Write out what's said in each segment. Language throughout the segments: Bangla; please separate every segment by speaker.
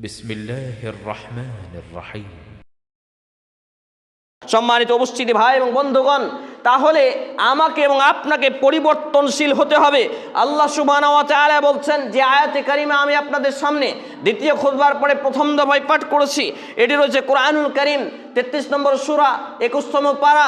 Speaker 1: بسم الله الرحمن الرحيم
Speaker 2: সম্মানিত উপস্থিতি ভাই এবং বন্ধুগণ তাহলে আমাকে এবং আপনাকে পরিবর্তনশীল হতে হবে আল্লাহ সুবাহ বলছেন যে আয়াতে কারিমা আমি আপনাদের সামনে দ্বিতীয় খুদবার পরে প্রথম দফায় পাঠ করেছি এটি রয়েছে কোরআনুল করিম তেত্রিশ নম্বর সুরা একুশতম পারা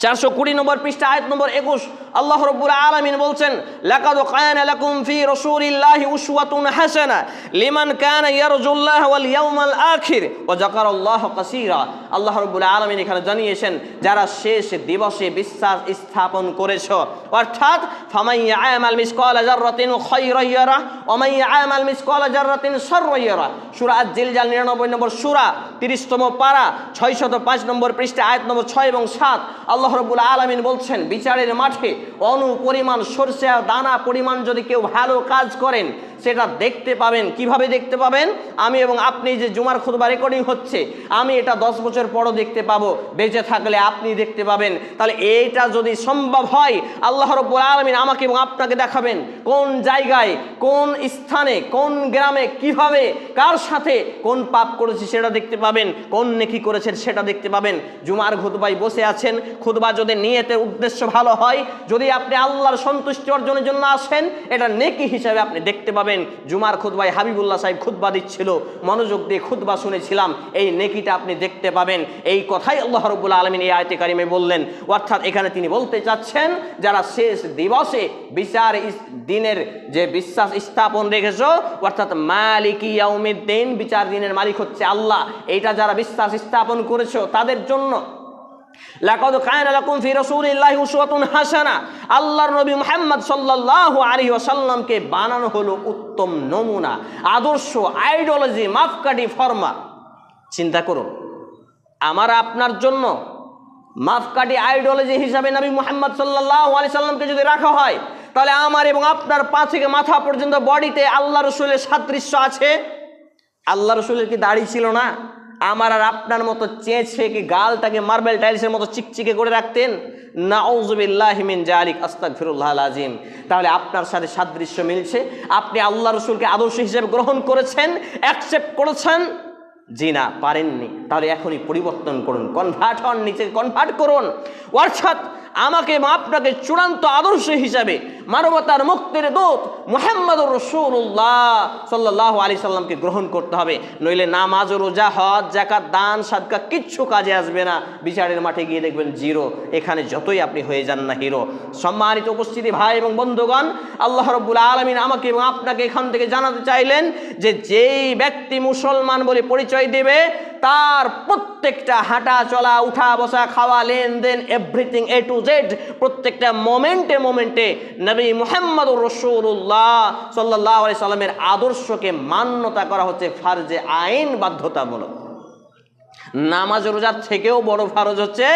Speaker 2: চারশো কুড়ি নম্বর পৃষ্ঠা আয়াত নম্বর একুশ আল্লাহ রব্বুল আলামিন বলছেন, লাকাদ কায়ানা লাকুম ফি রাসূলিল্লাহি উসওয়াতুন হাসানা লিমান কানা ইয়ারজুল্লাহ ওয়াল ইয়াউমাল আখির। ওয়া যাকারাল্লাহ কাসীরা। আল্লাহ রব্বুল আলামিন এখানে জানিয়েছেন, যারা শেষ দিবসে বিশ্বাস স্থাপন করেছ, অর্থাৎ ফামান ইয়ামাল মিসকালা যাররাতিন খায়রান ইয়ারা ওয়া মান ইয়ামাল মিসকালা যাররাতিন শাররান ইয়ারা। সূরা আজ-জিলজাল 99 নম্বর সূরা 30 তম পারা 605 নম্বর পৃষ্ঠা, আয়াত নম্বর 6 এবং 7 আল্লাহ রব্বুল আলামিন বলছেন, বিচারের মাঠে অনু পরিমাণ সরষে দানা পরিমাণ যদি কেউ ভালো কাজ করেন সেটা দেখতে পাবেন, কীভাবে দেখতে পাবেন? আমি এবং আপনি যে জুমার খুতবা রেকর্ডিং হচ্ছে, আমি এটা দশ বছর পরও দেখতে পাবো। বেঁচে থাকলে আপনি দেখতে পাবেন। তাহলে এইটা যদি সম্ভব হয়, আল্লাহ রব্বুল আলমিন আমাকে এবং আপনাকে দেখাবেন, কোন জায়গায়, কোন স্থানে, কোন গ্রামে, কীভাবে, কার সাথে, কোন পাপ করেছি সেটা দেখতে পাবেন, কোন নেকি করেছেন সেটা দেখতে পাবেন। জুমার খুতবায় বসে আছেন, খুতবা যদি নিয়তের উদ্দেশ্য ভালো হয়, যদি আপনি আল্লাহর সন্তুষ্টি অর্জনের জন্য আসেন, এটা নেকি হিসাবে আপনি দেখতে পাবেন। জুমার খুতবায় হাবিবুল্লাহ সাহেব খুতবা দিচ্ছিল। মনোযোগ দিয়ে খুতবা শুনেছিলাম। এই নেকিটা আপনি দেখতে পাবেন। এই কথাই আল্লাহ রব্বুল আলমিন এই আয়তে কারিমে বললেন। অর্থাৎ এখানে তিনি বলতে চাচ্ছেন, যারা শেষ দিবসে বিচার দিনের যে বিশ্বাস স্থাপন রেখেছ, অর্থাৎ মালিক ইয়াউমিদ্দিন, বিচার দিনের মালিক হচ্ছে আল্লাহ। এইটা যারা বিশ্বাস স্থাপন করেছ, তাদের জন্য লাকাদ কায়না লাকুম ফি রাসূলিল্লাহি উসওয়াতুন হাসানা। আল্লাহর নবী মুহাম্মদ সাল্লাল্লাহু আলাইহি ওয়াসাল্লামকে বানানো হলো উত্তম নমুনা, আদর্শ, আইডিওলজি, মাপকাঠি, ফরমা। চিন্তা করুন, আমার আপনার জন্য মাপকাঠি, আইডিওলজি হিসাবে নবী মুহাম্মদ সাল্লাল্লাহু আলাইহি সাল্লামকে যদি রাখা হয়, তাহলে আমার এবং আপনার পা থেকে মাথা পর্যন্ত বডিতে আল্লাহ রসুলের সাদৃশ্য আছে। আল্লাহ রসুলের কি দাড়ি ছিল না? আমার আর আপনার মতো চেঁচে কি গালটাকে মার্বেল টাইলসের মতো চিকচিকে করে রাখতেন? নাউজুবিল্লাহিমিন জালিক আস্তাক ফিরুল্লাহ আজিম তাহলে আপনার সাথে সাদৃশ্য মিলছে। আপনি আল্লাহ রসুলকে আদর্শ হিসেবে গ্রহণ করেছেন অ্যাকসেপ্ট করেছেন? জি না, পারেননি। তাহলে এখনই পরিবর্তন করুন কনভার্ট হন, নিচে কনভার্ট করুন। অর্থাৎ আমাকে আপনাকে চূড়ান্ত আদর্শ হিসাবে মানবতার মুক্তির দূত মোহাম্মদ রসুল্লাহ সাল্লাহ আলি সাল্লামকে গ্রহণ করতে হবে। নইলে নামাজ, রোজা, হজ জাকাত দান, সাদকা কিচ্ছু কাজে আসবে না। বিচারের মাঠে গিয়ে দেখবেন জিরো। এখানে যতই আপনি হয়ে যান না হিরো। সম্মানিত উপস্থিতি, ভাই এবং বন্ধুগণ, আল্লাহ রব্বুল আলমিন আমাকে এবং আপনাকে এখান থেকে জানাতে চাইলেন যে যেই ব্যক্তি মুসলমান বলে পরিচয় দেবে, তার তার প্রত্যেকটা হাঁটা, চলা, উঠা, বসা, খাওয়া, লেনদেন এভরিথিং এ টু জেড প্রত্যেকটা মোমেন্টে মোমেন্টে নবী মোহাম্মদ রসুল্লাহ সাল্লাহ সাল্লামের আদর্শকে মান্যতা করা হচ্ছে ফার্জে আইন বাধ্যতামূলক। নামাজ রোজার থেকেও বড় ফারজ হচ্ছে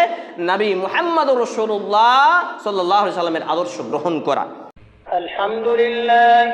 Speaker 2: নবী মোহাম্মদ রসুল্লাহ সাল্লাহ সাল্লামের আদর্শ গ্রহণ করা।
Speaker 3: আলহামদুলিল্লাহ